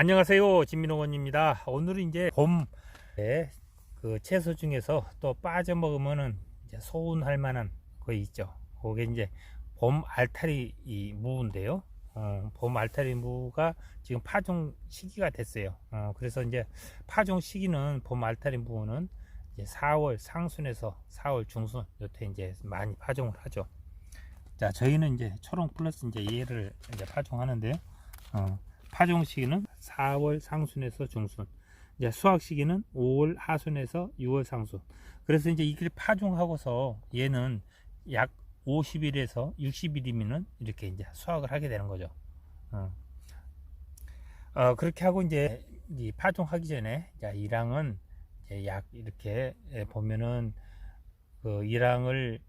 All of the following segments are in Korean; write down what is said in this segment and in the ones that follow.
안녕하세요. 진민호원입니다. 오늘은 이제 봄에 그 채소 중에서 또 빠져 먹으면은 이제 소운할 만한 거 있죠. 그게 이제 봄 알타리 이 무인데요. 어, 봄 알타리 무가 지금 파종 시기가 됐어요. 어, 그래서 이제 파종 시기는 봄 알타리 무는 이제 4월 상순에서 4월 중순 요때 이제 많이 파종을 하죠. 자, 저희는 이제 초롱 플러스 이제 얘를 이제 파종하는데요. 어, 파종 시기는 4월 상순에서 중순. 이제 수확 시기는 5월 하순에서 6월 상순. 그래서 이제 이걸 파종하고서 얘는 약 50일에서 60일이면은 이렇게 이제 수확을 하게 되는 거죠. 어. 어, 그렇게 하고 이제 이 파종하기 전에 자, 이랑은 이제 약 이렇게 보면은 그 이랑을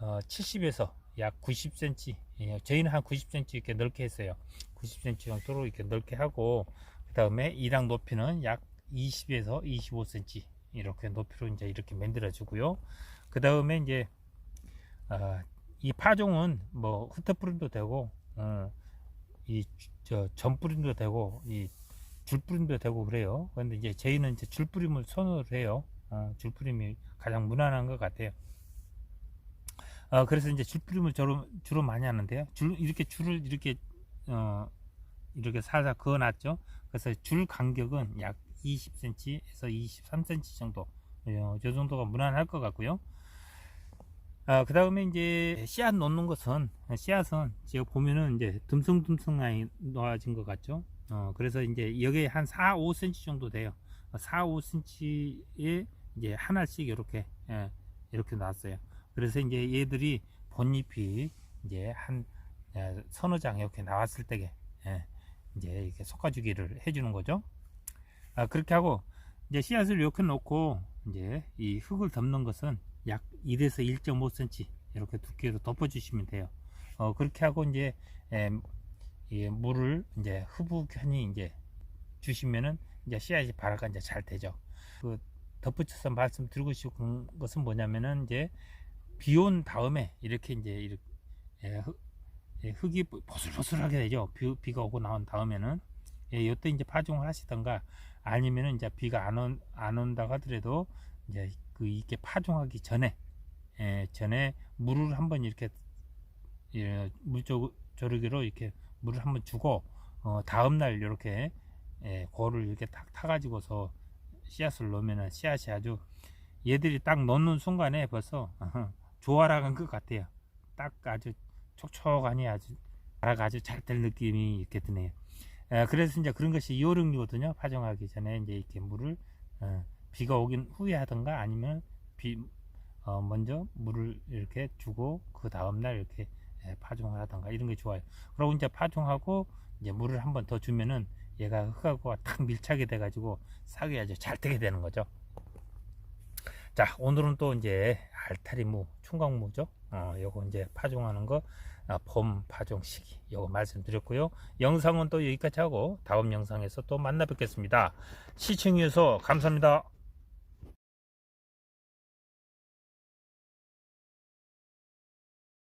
어, 70에서 약 90cm, 예, 저희는 한 90cm 이렇게 넓게 했어요. 90cm 정도로 이렇게 넓게 하고, 그 다음에 이랑 높이는 약 20에서 25cm 이렇게 높이로 이제 이렇게 만들어 주고요. 그 다음에 이제 어, 이 파종은 뭐 흩어뿌림도 되고, 어, 이저 전뿌림도 되고, 이 줄뿌림도 되고 그래요. 그런데 이제 저희는 이제 줄뿌림을 선호를 해요. 어, 줄뿌림이 가장 무난한 것 같아요. 어, 그래서 이제 줄뿌림을 주로, 주로 많이 하는데요. 줄, 이렇게 줄을 이렇게, 어, 이렇게 살살 그어 놨죠. 그래서 줄 간격은 약 20cm에서 23cm 정도. 어, 저 정도가 무난할 것 같고요. 아, 그 다음에 이제 씨앗 놓는 것은, 씨앗은 지금 보면은 이제 듬성듬성하게 놓아진 것 같죠. 어, 그래서 이제 여기에 한 4, 5cm 정도 돼요. 4, 5cm에 이제 하나씩 이렇게, 예, 이렇게 놨어요. 그래서 이제 얘들이 본잎이 이제 한 예, 서너 장 이렇게 나왔을 때게 예, 이제 이렇게 솎아주기를 해주는 거죠. 아, 그렇게 하고 이제 씨앗을 이렇게 놓고 이제 이 흙을 덮는 것은 약 1에서 1.5cm 이렇게 두께로 덮어주시면 돼요. 어, 그렇게 하고 이제 예, 이 물을 이제 흐부견히 이제 주시면은 이제 씨앗이 발화가 이제 잘 되죠. 그 덧붙여서 말씀드리고 싶은 것은 뭐냐면은 이제 비온 다음에 이렇게 이제 이렇게 예, 흙, 예, 흙이 보슬보슬하게 되죠. 비, 비가 오고 나온 다음에는 예, 이때 이제 파종을 하시던가 아니면은 이제 비가 안, 온, 안 온다고 하더라도 이제 그 이렇게 파종하기 전에 예, 전에 물을 한번 이렇게 예, 물 조, 조르기로 이렇게 물을 한번 주고 어, 다음 날 이렇게 예, 고를 이렇게 탁 타가지고서 씨앗을 넣으면은 씨앗이 아주 얘들이 딱 넣는 순간에 벌써 조화라간 것 같아요. 딱 아주 촉촉하니 아주 자라가 아주 잘 될 느낌이 이렇게 드네요. 에, 그래서 이제 그런 것이 요령이거든요. 파종하기 전에 이제 이렇게 물을 어, 비가 오긴 후에 하던가 아니면 비 어, 먼저 물을 이렇게 주고 그 다음 날 이렇게 예, 파종을 하던가 이런 게 좋아요. 그리고 이제 파종하고 이제 물을 한 번 더 주면은 얘가 흙하고 탁 밀착이 돼가지고 싹이 아주 잘 되게 되는 거죠. 자, 오늘은 또 이제 알타리무, 충광무죠. 어, 요거 이제 파종하는 거, 아, 봄 파종 시기, 요거 말씀드렸고요. 영상은 또 여기까지 하고 다음 영상에서 또 만나 뵙겠습니다. 시청해주셔서 감사합니다.